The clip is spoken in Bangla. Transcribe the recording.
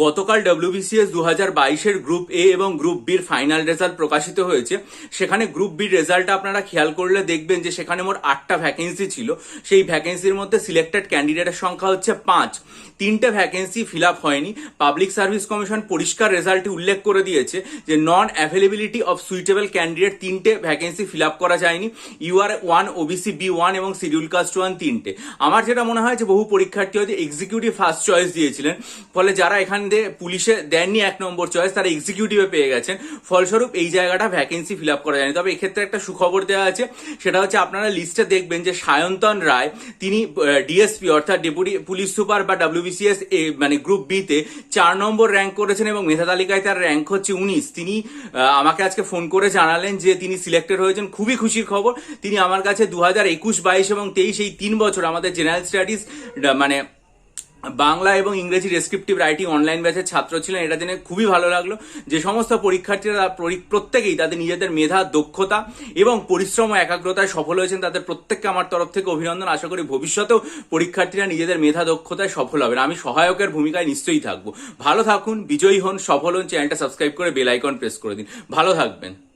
গতকাল ডব্লিউবিসিএস দু হাজার বাইশের গ্রুপ এ এবং গ্রুপ বির ফাইনাল রেজাল্ট প্রকাশিত হয়েছে। সেখানে গ্রুপ বির রেজাল্টটা আপনারা খেয়াল করলে দেখবেন যে সেখানে মোট আটটা ভ্যাকেন্সি ছিল। সেই ভ্যাকেন্সির মধ্যে সিলেক্টেড ক্যান্ডিডেটের সংখ্যা হচ্ছে পাঁচ। তিনটে ভ্যাকেন্সি ফিল আপ হয়নি। পাবলিক সার্ভিস কমিশন পরিষ্কার রেজাল্টে উল্লেখ করে দিয়েছে যে non availability of suitable candidate তিনটে ভ্যাকেন্সি ফিল আপ করা যায়নি। U UR one OBC B one এবং শিডিউল কাস্ট ওয়ান তিনটে। আমার যেটা মনে হয় যে বহু পরীক্ষার্থী হয়তো এক্সিকিউটিভ ফার্স্ট চয়েস দিয়েছিলেন, ফলে যারা এখান দিয়ে পুলিশে দেননি এক নম্বর চয়েস তারা এক্সিকিউটিভে পেয়ে গেছেন। ফলস্বরূপ এই জায়গাটা ভ্যাকেন্সি ফিল আপ করা যায়নি। তবে এক্ষেত্রে একটা সুখবর দেওয়া আছে, সেটা হচ্ছে আপনারা লিস্টে দেখবেন যে সায়ন্তন রায়, তিনি ডিএসপি অর্থাৎ ডেপুটি পুলিশ সুপার বা ডাব্লিউবিসিএস মানে গ্রুপ বি তে চার নম্বর র্যাঙ্ক করেছেন এবং মেধা তালিকায় তার র্যাঙ্ক হচ্ছে উনিশ। তিনি আমাকে আজকে ফোন করে জানালেন যে তিনি সিলেক্টেড হয়েছেন। খুবই খুশির খবর। তিনি আমার কাছে দু হাজার একুশ, বাইশ এবং তেইশ এই তিন বছর আমাদের জেনারেল স্টাডিজ মানে বাংলা এবং ইংরেজি ডেসক্রিপটিভ রাইটিং অনলাইন ব্যাচের ছাত্র ছিলেন, এটা জেনে খুবই ভালো লাগল যে সমস্ত পরীক্ষার্থীরা পরি- প্রত্যেকেই তাদের নিজেদের মেধা, দক্ষতা এবং পরিশ্রম ও একাগ্রতায় সফল হয়েছেন। তাদের প্রত্যেককে আমার তরফ থেকে অভিনন্দন। আশা করি ভবিষ্যতেও পরীক্ষার্থীরা নিজেদের মেধা, দক্ষতায় সফল হবেন। আমি সহায়কের ভূমিকায় নিশ্চয়ই থাকব। ভালো থাকুন, বিজয়ী হন, সফল হন চ্যানেলটা সাবস্ক্রাইব করে বেল আইকন প্রেস করে দিন। ভালো থাকবেন।